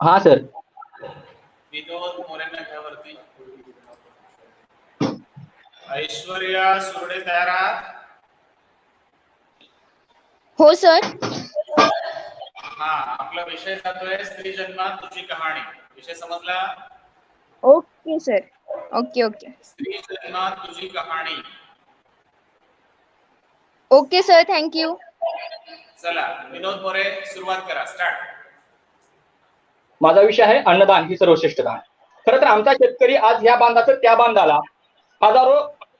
हा सर ऐश्वर्या सुरडे तयार आहात? हो सर हा आपला विषय जातोय स्त्री जन्मात तुझी कहाणी. विषय समजला? Okay sir okay okay. स्त्री जन्मात तुझी कहाणी. ओके सर थँक्यू चला विनोद मोरे सुरुवात करा. स्टार्ट माझा विषय आहे अन्नदान ही सर्वश्रेष्ठ दान. खरं तर आमचा शेतकरी आज या बांधाचं त्या बांधाला हजारो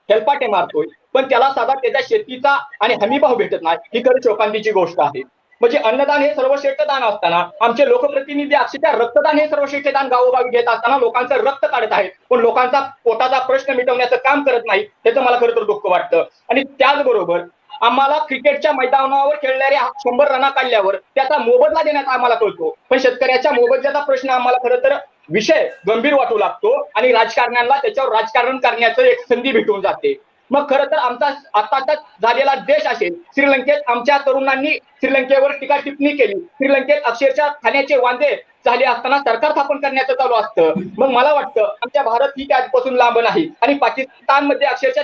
हेलपाटे मारतोय पण त्याला साधा त्याच्या शेतीचा आणि हमी भाव भेटत नाही ही खरं शोकांतीची गोष्ट आहे. म्हणजे अन्नदान हे सर्वश्रेष्ठ दान असताना आमचे लोकप्रतिनिधी अक्षरशः रक्तदान हे सर्वश्रेष्ठ दान गावोगावी घेत असताना लोकांचं रक्त काढत आहेत पण लोकांचा पोटाचा प्रश्न मिटवण्याचं काम करत नाही त्याचं मला खरं तर दुःख वाटतं. आणि त्याचबरोबर आम्हाला क्रिकेटच्या मैदानावर खेळणाऱ्या शंभर रना काढल्यावर त्याचा मोबदला देण्याचा आम्हाला कळतो. पण शेतकऱ्याच्या मोबदल्याचा प्रश्न आम्हाला खरं तर विषय गंभीर वाटू लागतो आणि राजकारण्यांना त्याच्यावर राजकारण करण्याचं एक संधी भेटून जाते. मग खरं तर आमचा आताचा झालेला देश असेल श्रीलंकेत आमच्या तरुणांनी श्रीलंकेवर टीका टिप्पणी केली. श्रीलंकेत अक्षरशः खाण्याचे वांदे झाले असताना सरकार स्थापन करण्याचं चालू असतं. मग मला वाटतं आमच्या भारत ही त्यापासून लांब नाही आणि पाकिस्तानमध्ये अक्षरशः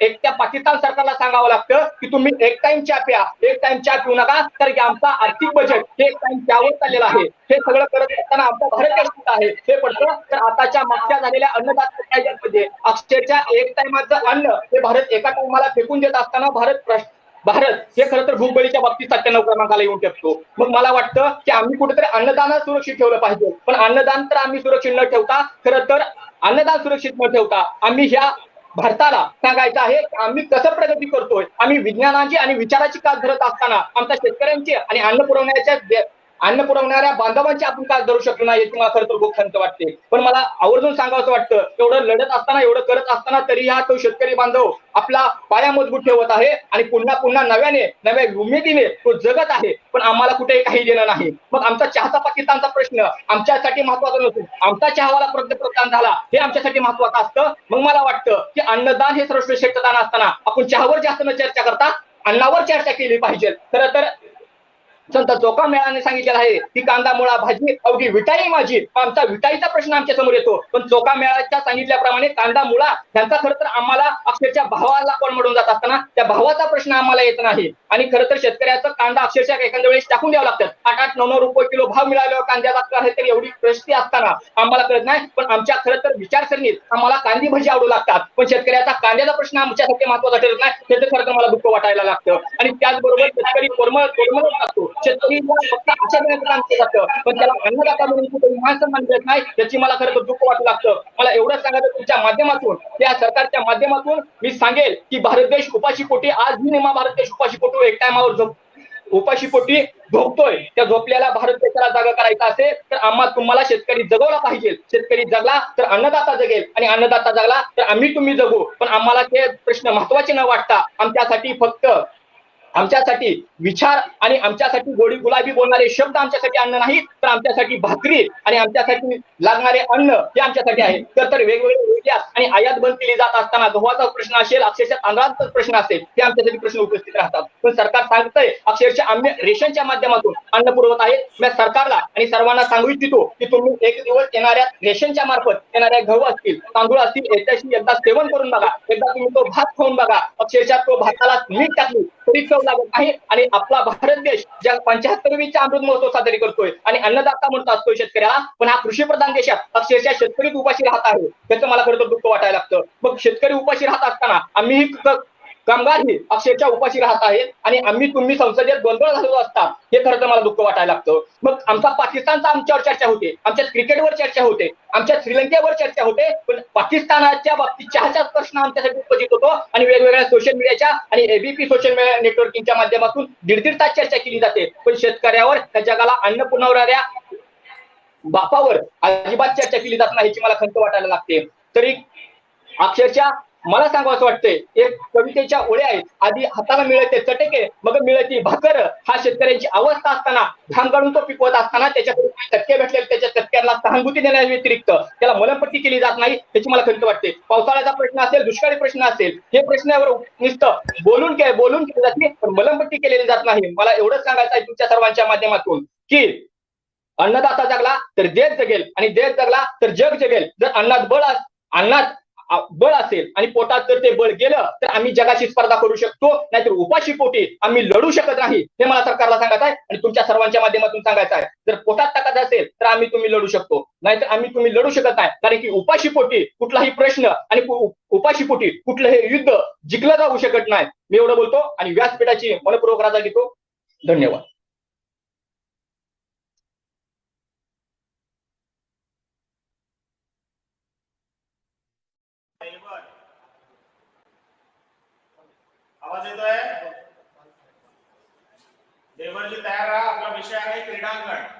एक त्या पाकिस्तान सरकारला सांगावं लागतं की तुम्ही एक टाइम चहा प्या एक टाइम चहा पिऊ नका तर आमचा आर्थिक बजेट हे एक टाइम चहावर चाललेलं आहे. हे सगळं करत असताना आमचा भारत देश आहे. हे पडतं तर आताच्या मागच्या झालेल्या अन्नदाता कायद्यामध्ये एक टाइमाचं अन्न हे भारत एका टाइमाला फेकून देत असताना भारत प्रश्न भारत हे खरं तर भूगोलीच्या बाबतीत सत्त्याण्णव क्रमांकाला येऊन टेकतो मग मला वाटतं की आम्ही कुठेतरी अन्नदान सुरक्षित ठेवलं पाहिजे. पण अन्नदान तर आम्ही सुरक्षित न ठेवता खरं तर अन्नदान सुरक्षित न ठेवता आम्ही ह्या भारताला सांगायचं आहे की आम्ही कसं प्रगती करतोय? आम्ही विज्ञानाची आणि विचाराची कास धरत असताना आमच्या शेतकऱ्यांची आणि अन्न पुरवण्याच्या अन्न पुरवणाऱ्या बांधवांची आपण काय धरू शकलो नाही याची मला खरं तर खूप खंत वाटते. पण मला आवर्जून सांगावं वाटतं एवढं लढत असताना एवढं करत असताना तरी हा तो शेतकरी बांधव आपला पाया मजबूत ठेवत आहे आणि पुन्हा पुन्हा नव्याने नव्या उमेदीने तो जगत आहे. पण आम्हाला कुठे काही देणं नाही. मग आमचा चहाचा पाकिस्तानचा प्रश्न आमच्यासाठी महत्त्वाचा नसून आमचा चहावाला प्रदान झाला हे आमच्यासाठी महत्वाचं असतं. मग मला वाटतं की अन्नदान हे सर्वश्रेष्ठ दान असताना आपण चहावर जास्त न चर्चा करता अन्नावर चर्चा केली पाहिजे. खरं तर संत चोका मेळाने सांगितलेलं आहे की कांदा मुळा भाजी अवघी विटाई माझी. आमचा विटाईचा प्रश्न आमच्यासमोर येतो. पण चोका मेळाच्या सांगितल्याप्रमाणे कांदा मुळा यांचा खरं तर आम्हाला अक्षरशः भावाला कोण जात असताना त्या भावाचा प्रश्न आम्हाला येत नाही. आणि खरं तर शेतकऱ्याचा कांदा अक्षरशः एखाद्या वेळेस टाकून द्यावं लागतं. आठ आठ नऊ नऊ रुपये किलो भाव मिळाल्यावर कांद्याचा आहे तर एवढी प्रस्ती असताना आम्हाला कळत नाही. पण आमच्या खरं तर विचारसरणीत आम्हाला कांदी भजी आवडू लागतात. पण शेतकऱ्याचा कांद्याचा प्रश्न आमच्यासाठी महत्त्वाचा ठरत नाही. त्याचं खरं तर मला दुःख वाटायला लागतं. आणि त्याचबरोबर शेतकरी कोरमळ कोरमळ लागतो. शेतकरी अशा काम केलं जातं पण त्याला अन्नदाता म्हणून कुठे नाही याची मला खरं तर दुःख वाटू लागतं मला एवढंच सांगायचं तुमच्या माध्यमातून त्या सरकारच्या माध्यमातून मी सांगेल की भारत देश उपाशी पोटी आज ही नेमा भारत देश उपाशी पोटू एक टायमावर झोप उपाशी पोटी झोपतोय त्या झोपल्याला भारत देशाला जागा करायचा असेल तर आम्हा तुम्हाला शेतकरी जगवला पाहिजे शेतकरी जगला तर अन्नदाता जगेल आणि अन्नदाता जगला तर आम्ही तुम्ही जगू. पण आम्हाला ते प्रश्न महत्त्वाचे न वाटता आमच्यासाठी फक्त आमच्यासाठी विचार आणि आमच्यासाठी गोडी गुलाबी बोलणारे शब्द आमच्यासाठी अन्न नाही तर आमच्यासाठी भाकरी आणि आमच्यासाठी लागणारे अन्न हे आमच्यासाठी आहे. तर तर वेगवेगळे निर्यात आणि आयात बंद केली जात असताना गव्हाचा प्रश्न असेल अक्षरशः तांदळाचा प्रश्न असेल ते आमच्यासाठी प्रश्न उपस्थित राहतात. पण सरकार सांगतंय अक्षरशः आम्ही रेशनच्या माध्यमातून अन्न पुरवत आहे मी सरकारला आणि सर्वांना सांगू इच्छितो की तुम्ही एक दिवस येणाऱ्या रेशनच्या मार्फत येणाऱ्या गहू असतील तांदूळ असतील याच्याशी एकदा सेवन करून बघा. एकदा तुम्ही तो भात खाऊन बघा. अक्षरशः तो भाताला मीठ टाकली तरी चव लागत नाही आणि आपला भारत देश ज्या पंच्याहत्तरवीच्या अमृत महोत्सव साजरी करतोय आणि अन्नदाता म्हणतो असतोय शेतकऱ्याला पण हा कृषी प्रधान देशात अक्षरशः शेतकरी उपाशी राहत आहे. त्याचं मला खरं तर दुःख वाटायला लागतं. मग शेतकरी उपाशी राहत असताना आम्ही कामगार ही अक्षरशः उपाशी राहत आहेत आणि आम्ही तुम्ही संसदेत गोंधळ घालत असता हे खरं तर मला दुःख वाटायला लागतं. मग आमचा पाकिस्तानचा आमच्यावर चर्चा होते आमच्या क्रिकेटवर चर्चा होते आमच्या श्रीलंकेवर चर्चा होते पण पाकिस्तानाच्या बाबतीत चहाचाच प्रश्न आमच्यासाठी उपस्थित होतो आणि वेगवेगळ्या सोशल मीडियाच्या आणि एबीपी सोशल मीडिया नेटवर्किंगच्या माध्यमातून दीड दीड तास चर्चा केली जाते. पण शेतकऱ्यावर त्या जगाला अन्न पुरवणाऱ्या बापावर अजिबात चर्चा केली जात नाही याची मला खंत वाटायला लागते. तरी अक्षरशः मला सांगा असं वाटतंय एक कवितेच्या ओळ्या आहेत. आधी हाताला मिळते चटके मग मिळते भाकर. हा शेतकऱ्यांची अवस्था असताना घाम काढून तो पिकवत असताना त्याच्याकडून चटके भेटलेले त्याच्या चटक्याला सहानुभूती देण्या व्यतिरिक्त त्याला मलमपट्टी केली जात नाही याची मला खंत वाटते. पावसाळ्याचा प्रश्न असेल दुष्काळी प्रश्न असेल हे प्रश्नावर नुसतं बोलून के बोलून केली जाते पण मलमपट्टी केलेली जात नाही. मला एवढंच सांगायचं आहे तुमच्या सर्वांच्या माध्यमातून की अन्नदाता जगला तर देश जगेल आणि देश जगला तर जग जगेल. जर अन्नात बळ अस- अन्नात बळ असेल आणि पोटात जर ते बळ गेलं तर आम्ही जगाशी स्पर्धा करू शकतो नाहीतर उपाशी पोटी आम्ही लढू शकत नाही हे मला सरकारला सांगायचं आहे आणि तुमच्या सर्वांच्या माध्यमातून सांगायचं आहे. जर पोटात ताकद असेल तर आम्ही तुम्ही लढू शकतो. नाहीतर आम्ही तुम्ही लढू शकत नाही. कारण की उपाशी पोटी कुठलाही प्रश्न आणि उपाशी पोटी कुठलंही युद्ध जिंकलं जाऊ शकत नाही. मी एवढं बोलतो आणि व्यासपीठाची मनपूर्वक राजा घेतो धन्यवाद. देवर. आवाज येतोय देवरजी तयार राहा आपला विषय आहे क्रीडांगण